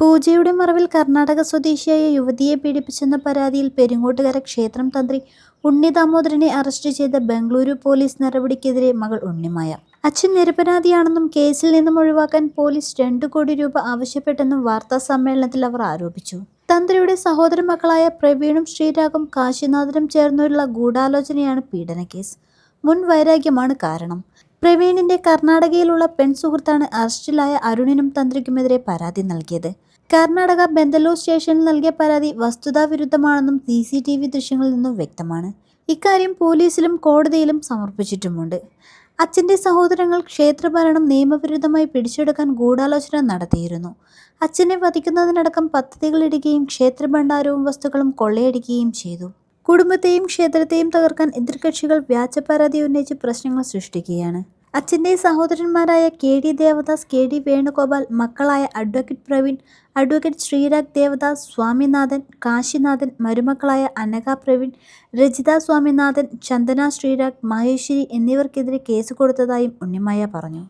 പൂജയുടെ മറവിൽ കർണാടക സ്വദേശിയായ യുവതിയെ പീഡിപ്പിച്ചെന്ന പരാതിയിൽ പെരിങ്ങോട്ടുകര ക്ഷേത്രം തന്ത്രി ഉണ്ണി ദാമോദരനെ അറസ്റ്റ് ചെയ്ത ബംഗളൂരു പോലീസ് നടപടിക്കെതിരെ മകൾ ഉണ്ണിമായ. അച്ഛൻ നിരപരാധിയാണെന്നും കേസിൽ നിന്നും ഒഴിവാക്കാൻ പോലീസ് രണ്ടു കോടി രൂപ ആവശ്യപ്പെട്ടെന്നും വാർത്താ സമ്മേളനത്തിൽ അവർ ആരോപിച്ചു. തന്ത്രിയുടെ സഹോദര മക്കളായ പ്രവീണും ശ്രീരാഗും കാശിനാഥനും ചേർന്നുള്ള ഗൂഢാലോചനയാണ് പീഡനക്കേസ്. മുൻ വൈരാഗ്യമാണ് കാരണം. പ്രവീണിന്റെ കർണാടകയിലുള്ള പെൺ സുഹൃത്താണ് അറസ്റ്റിലായ അരുണിനും തന്ത്രിക്കുമെതിരെ പരാതി നൽകിയത്. കർണാടക ബെന്തലൂർ സ്റ്റേഷനിൽ നൽകിയ പരാതി വസ്തുതാവിരുദ്ധമാണെന്നും സി സി ടി വി ദൃശ്യങ്ങളിൽ നിന്നും വ്യക്തമാണ്. ഇക്കാര്യം പോലീസിലും കോടതിയിലും സമർപ്പിച്ചിട്ടുമുണ്ട്. അച്ഛന്റെ സഹോദരങ്ങൾ ക്ഷേത്രഭരണം നിയമവിരുദ്ധമായി പിടിച്ചെടുക്കാൻ ഗൂഢാലോചന നടത്തിയിരുന്നു. അച്ഛനെ വധിക്കുന്നതിനടക്കം പദ്ധതികളിടുകയും ക്ഷേത്രഭണ്ഡാരവും വസ്തുക്കളും കൊള്ളയടിക്കുകയും ചെയ്തു. കുടുംബത്തെയും ക്ഷേത്രത്തെയും തകർക്കാൻ എതിർകക്ഷികൾ വ്യാജ പരാതി ഉന്നയിച്ച് പ്രശ്നങ്ങൾ സൃഷ്ടിക്കുകയാണ്. അച്ഛന്റെ സഹോദരന്മാരായ K D Devadas K D Venugopal മക്കളായ അഡ്വക്കേറ്റ് പ്രവീൺ അഡ്വക്കേറ്റ് ശ്രീരാഗ് ദേവദാസ് സ്വാമിനാഥൻ കാശിനാഥൻ മരുമക്കളായ അനക പ്രവീൺ രജിത സ്വാമിനാഥൻ ചന്ദന ശ്രീരാഗ് മഹേശ്വരി എന്നിവർക്കെതിരെ കേസ് കൊടുത്തതായും ഉണ്ണിമായ പറഞ്ഞു.